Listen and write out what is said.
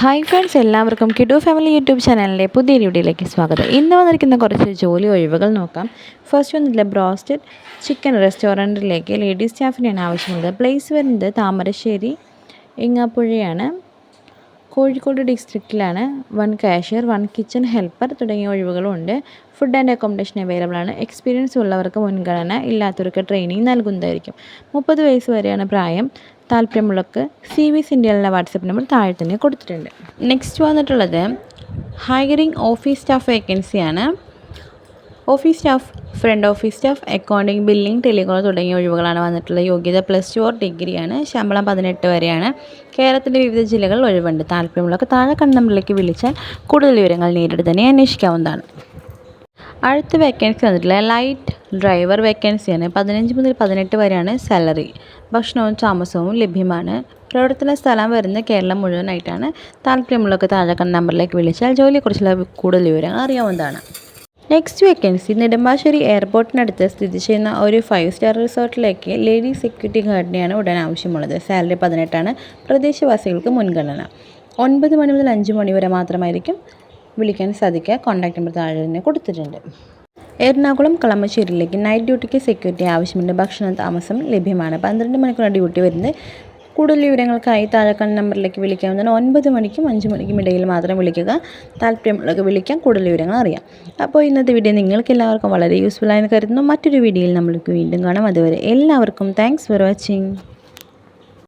Hi friends എല്ലാവർക്കും കിഡു family YouTube ചാനലിലെ പുതിയ വീഡിയോയിലേക്ക് സ്വാഗതം. ഇന്ന് വന്നിരിക്കുന്ന കുറച്ച് ജോലി ഒഴിവുകൾ നോക്കാം. ഫസ്റ്റ് വന്നിട്ടുള്ള ബ്രോസ്റ്റഡ് ചിക്കൻ റെസ്റ്റോറന്റിലേക്ക് ലേഡീസ് സ്റ്റാഫിനെയാണ് ആവശ്യമുള്ളത്. പ്ലേസ് വരുന്നത് താമരശ്ശേരി ഇങ്ങാപ്പുഴയാണ്. Kozhikode ഡിസ്ട്രിക്റ്റിലാണ് one cashier one kitchen helper തുടങ്ങിയ ഒഴിവുകളുണ്ട്. ഫുഡ് ആൻഡ് അക്കോമഡേഷൻ അവൈലബിൾ ആണ്. എക്സ്പീരിയൻസ് ഉള്ളവർക്ക് മുൻഗണന ഇല്ലാത്തവർക്ക് ട്രെയിനിങ് നൽകുന്നതായിരിക്കും. മുപ്പത് വയസ്സ് വരെയാണ് പ്രായം. താല്പര്യമുള്ളവർക്ക് സി വി സിൻഡിയലിന്റെ വാട്സപ്പ് നമ്പർ താഴെ തന്നെ കൊടുത്തിട്ടുണ്ട്. നെക്സ്റ്റ് വന്നിട്ടുള്ളത് ഹയറിംഗ് ഓഫീസ് സ്റ്റാഫ് വേക്കൻസിയാണ് office staff front office staff accounting billing telecall തുടങ്ങിയ ഒഴിവുകളാണ് വന്നിട്ടുള്ളത്. യോഗ്യത പ്ലസ് ടു ഓർ ഡിഗ്രിയാണ്. ശമ്പളം പതിനെട്ട് വരെയാണ്. കേരളത്തിന്റെ വിവിധ ജില്ലകളിൽ ഒഴിവുണ്ട്. താല്പര്യമുള്ളവർക്ക് താഴെ കണ്ട നമ്പറിലേക്ക് വിളിച്ചാൽ കൂടുതൽ വിവരങ്ങൾ നേരിട്ട് തന്നെ അന്വേഷിക്കാവുന്നതാണ്. അടുത്ത വേക്കൻസി വന്നിട്ടുള്ള ലൈറ്റ് ഡ്രൈവർ വേക്കൻസിയാണ് പതിനഞ്ച് മുതൽ പതിനെട്ട് വരെയാണ് സാലറി ഭക്ഷണവും താമസവും ലഭ്യമാണ്. പ്രവർത്തന സ്ഥലം വരുന്ന കേരളം മുഴുവനായിട്ടാണ്. താല്പര്യമുള്ളവർക്ക് താഴെ നമ്പറിലേക്ക് വിളിച്ചാൽ ജോലിയെക്കുറിച്ചുള്ള കൂടുതൽ വിവരങ്ങൾ അറിയാവുന്നതാണ്. നെക്സ്റ്റ് വേക്കൻസി നെടുമ്പാശ്ശേരി എയർപോർട്ടിനടുത്ത് സ്ഥിതി ചെയ്യുന്ന ഒരു ഫൈവ് സ്റ്റാർ റിസോർട്ടിലേക്ക് ലേഡി സെക്യൂരിറ്റി ഗാർഡിനെയാണ് ഉടൻ ആവശ്യമുള്ളത് സാലറി പതിനെട്ടാണ്. പ്രദേശവാസികൾക്ക് മുൻഗണന. ഒൻപത് മണി മുതൽ അഞ്ച് മണി വരെ മാത്രമായിരിക്കും വിളിക്കാൻ സാധിക്കുക. കോൺടാക്ട് നമ്പർ താഴെ തന്നെ കൊടുത്തിട്ടുണ്ട്. എറണാകുളം കളമശ്ശേരിയിലേക്ക് നൈറ്റ് ഡ്യൂട്ടിക്ക് സെക്യൂരിറ്റി ആവശ്യമുണ്ട്. ഭക്ഷണ താമസം ലഭ്യമാണ്. പന്ത്രണ്ട് മണിക്കൂറാണ് ഡ്യൂട്ടി വരുന്നത്. കൂടുതൽ വിവരങ്ങൾക്കായി താഴെക്കാൻ നമ്പറിലേക്ക് വിളിക്കാവുന്നതാണ്. ഒൻപത് മണിക്കും അഞ്ച് മണിക്കും ഇടയിൽ മാത്രം വിളിക്കുക. താല്പര്യമുള്ളവർക്ക് വിളിക്കാം. കൂടുതൽ വിവരങ്ങൾ അറിയാം. അപ്പോൾ ഇന്നത്തെ വീഡിയോ നിങ്ങൾക്ക് എല്ലാവർക്കും വളരെ യൂസ്ഫുൾ ആയെന്ന് കരുതുന്നു. മറ്റൊരു വീഡിയോയിൽ നമ്മൾക്ക് വീണ്ടും കാണാം. അതുവരെ എല്ലാവർക്കും താങ്ക്സ് ഫോർ വാച്ചിങ്